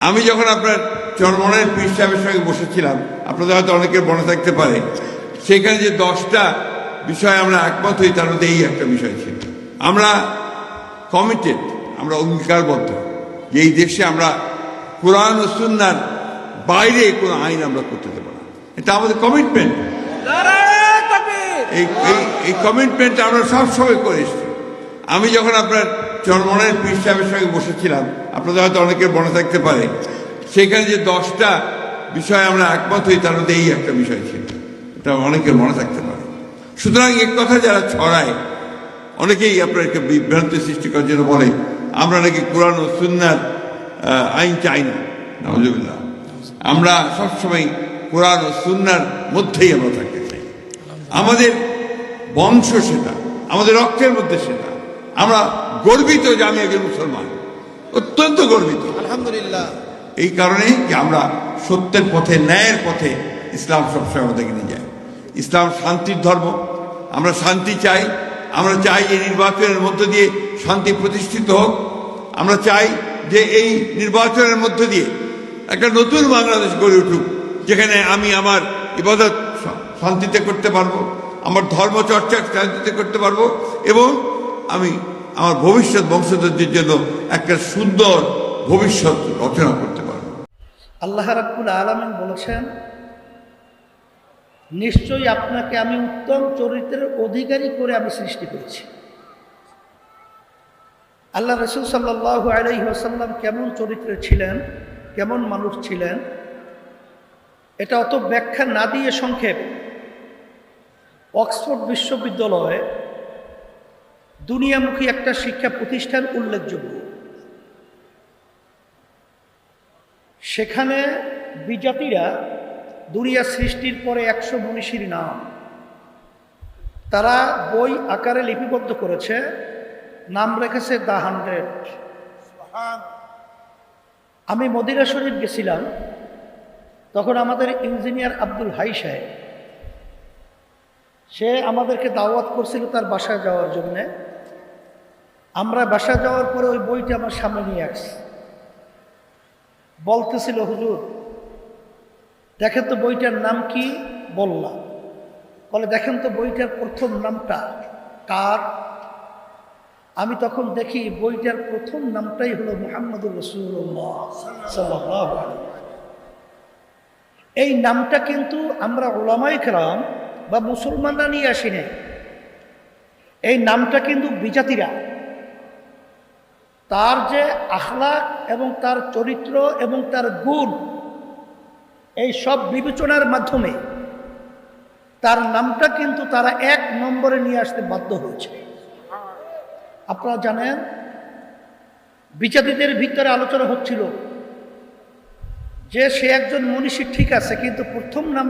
আমি যখন আপনার চরমনের পীর সাহেবের সঙ্গে বসেছিলাম আপনাদের হয়তো অনেকের মনে থাকতে পারে সেখানে যে দশটা বিষয় আমরা একমত হই তার মধ্যে এই একটা বিষয় ছিল। আমরা কমিটেড আমরা অঙ্গীকারবদ্ধ যে এই দেশে আমরা কোরআন ও সুন্নার বাইরে কোনো আইন আমরা করতে দেবো না। এটা আমাদের কমিটমেন্ট এই কমিটমেন্ট আমরা সবসময় করে এসেছি। আমি যখন আপনার চরমনের পীর সঙ্গে বসেছিলাম। আপনাদের হয়তো অনেকের মনে থাকতে পারে। সেখানে যে দশটা বিষয় আমরা একমত হই, তার মধ্যে এই একটা বিষয় ছিল। এটা অনেকের মনে থাকতে পারে। সুতরাং এক কথা যারা ছড়ায়, অনেকেই আপনাকে বিভ্রান্তি সৃষ্টি করার জন্য বলে, আমরা নাকি কোরআন ও সুন্নার আইন চাই না। আমরা সবসময় কোরআন ও সুন্নার মধ্যেই আমরা থাকতে চাই। আমাদের বংশ সেটা, আমাদের রক্তের মধ্যে সেটা। আমরা গর্বিত যে আমি একজন মুসলমান। অত্যন্ত গর্বিত। আলহামদুলিল্লাহ। এই কারণে যে আমরা সত্যের পথে ন্যায়ের পথে ইসলাম সবসময় আমাদেরকে নিয়ে যায়। ইসলাম শান্তির ধর্ম। আমরা শান্তি চাই। আমরা চাই এই নির্বাচনের মধ্য দিয়ে শান্তি প্রতিষ্ঠিত হোক। আমরা চাই যে এই নির্বাচনের মধ্য দিয়ে একটা নতুন বাংলাদেশ গড়ে উঠুক যেখানে আমি আমার ইবাদত শান্তিতে করতে পারব আমার ধর্ম চর্চা শান্তিতে করতে পারব এবং আমি আমার ভবিষ্যৎ বংশধরদের জন্য একটা সুন্দর ভবিষ্যৎ রচনা করতে পারব। আল্লাহ রাব্বুল আলামিন বলেছেন, নিশ্চয়ই আপনাকে আমি উত্তম চরিত্রের অধিকারী করে আমি সৃষ্টি করেছি। আল্লাহ রসুল সাল্লাহ আলাইহি আসাল্লাম কেমন চরিত্রে ছিলেন, কেমন মানুষ ছিলেন, এটা অত ব্যাখ্যা না দিয়ে সংক্ষেপ। অক্সফোর্ড বিশ্ববিদ্যালয়ে দুনিয়ামুখী একটা শিক্ষা প্রতিষ্ঠান উল্লেখযোগ্য। সেখানে বিজাতিরা দুনিয়া সৃষ্টির পরে একশো মনীষীর নাম। তারা বই আকারে লিপিবদ্ধ করেছে, নাম রেখেছে দ্য হান্ড্রেড। আমি মদিনা শরীফ গেছিলাম, তখন আমাদের ইঞ্জিনিয়ার আব্দুল হাই সাহেব, সে আমাদেরকে দাওয়াত করছিল তার বাসায় যাওয়ার জন্যে। আমরা বাসায় যাওয়ার পরে ওই বইটা আমার সামনে নিয়ে আসছি। বলতেছিল, হুজুর, দেখেন তো বইটার নাম কি? বললাম। বলে, দেখেন তো বইটার প্রথম নামটা কার? আমি তখন দেখি বইটার প্রথম নামটাই হলো মোহাম্মদুর রসুল্লাহ। এই নামটা কিন্তু আমরা ওলামাই কেরাম বা মুসলমানরা নিয়ে আসিনি এই নামটা কিন্তু বিজাতিরা তার যে আখলাক এবং তার চরিত্র এবং তার গুণ, এই সব বিবেচনার মাধ্যমে তার নামটা কিন্তু তারা এক নম্বরে নিয়ে আসতে বাধ্য হয়েছে। আপনারা জানেন বিচারীদের ভিতরে আলোচনা হচ্ছিল যে সে একজন মনীষী ঠিক আছে, কিন্তু প্রথম নাম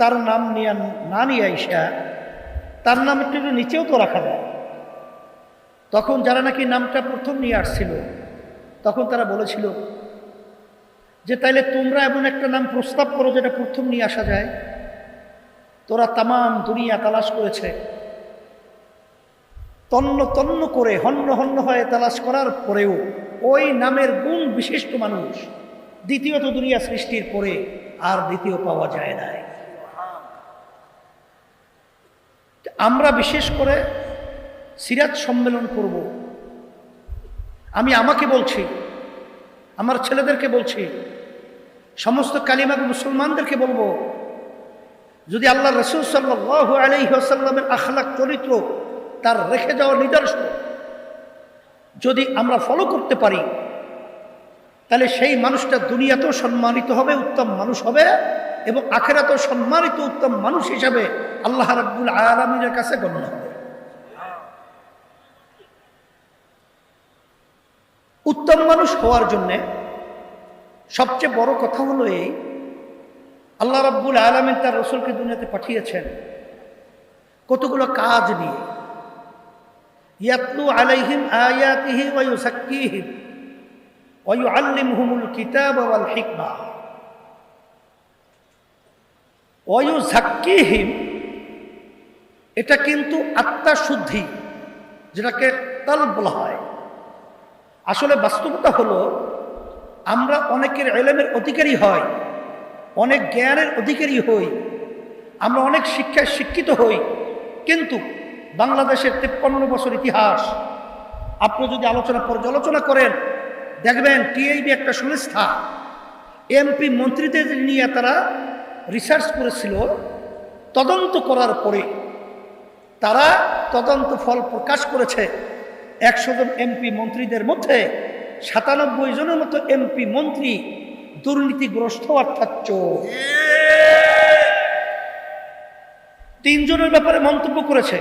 তার নাম নিয়ে না নিয়ে আইসা তার নাম একটু নিচেও তো রাখা যায়। তখন যারা নাকি নামটা প্রথম নিয়ে আসছিল, তখন তারা বলেছিল যে, তাইলে তোমরা এমন একটা নাম প্রস্তাব করো যেটা প্রথম নিয়ে আসা যায়। তোরা তামাম দুনিয়া তালাশ করেছে। তন্ন তন্ন করে, হন্য হন্য হয়ে তালাশ করার পরেও ওই নামের গুণ বিশিষ্ট মানুষ দ্বিতীয়ত দুনিয়া সৃষ্টির পরে আর দ্বিতীয় পাওয়া যায় না আমরা বিশেষ করে সিরাজ সম্মেলন করব। আমি আমাকে বলছি, আমার ছেলেদেরকে বলছি, সমস্ত কালিমাগ মুসলমানদেরকে বলব, যদি আল্লাহ রসুল সাল্লাহ আলহিহাসাল্লামের আখলাক চরিত্র তার রেখে যাওয়ার নিদর্শন, যদি আমরা ফলো করতে পারি, তাহলে সেই মানুষটা দুনিয়াতেও সম্মানিত হবে, উত্তম মানুষ হবে এবং আখেরাতেও সম্মানিত উত্তম মানুষ হিসাবে আল্লাহ রাব্বুল আলমিনের কাছে গণ্য হবে। উত্তম মানুষ হওয়ার জন্যে সবচেয়ে বড় কথা হলো এই, আল্লাহ রাব্বুল আলমিন তার রসুলকে দুনিয়াতে পাঠিয়েছেন কতগুলো কাজ নিয়ে। ইয়াতলু আলাইহিম আয়াতিহি ওয়া ইউসাক্কিহিম ওয়া ইউআল্লিমুহুমুল কিতাব ওয়াল হিকমা। ওয়া ইউজাক্কিহিম এটা কিন্তু আত্মা শুদ্ধি, যেটাকে তাল বলা হয়। আসলে বাস্তবতা হলো, আমরা অনেকের এলেমের অধিকারী হয় অনেক জ্ঞানের অধিকারী হই, আমরা অনেক শিক্ষায় শিক্ষিত হই, কিন্তু বাংলাদেশের তেপ্পান্ন বছর ইতিহাস, আপনি যদি আলোচনা পর্যালোচনা করেন, দেখবেন টিআইবি একটা সংস্থা, এমপি মন্ত্রীদের নিয়ে তারা রিসার্চ করেছিল, তদন্ত করার পরে তারা তদন্ত ফল প্রকাশ করেছে। একশো জন এমপি মন্ত্রীদের মধ্যে সাতানব্বই জনের মতো এমপি মন্ত্রী দুর্নীতিগ্রস্ত অর্থাৎ চোর। তিনজনের ব্যাপারে মন্তব্য করেছে।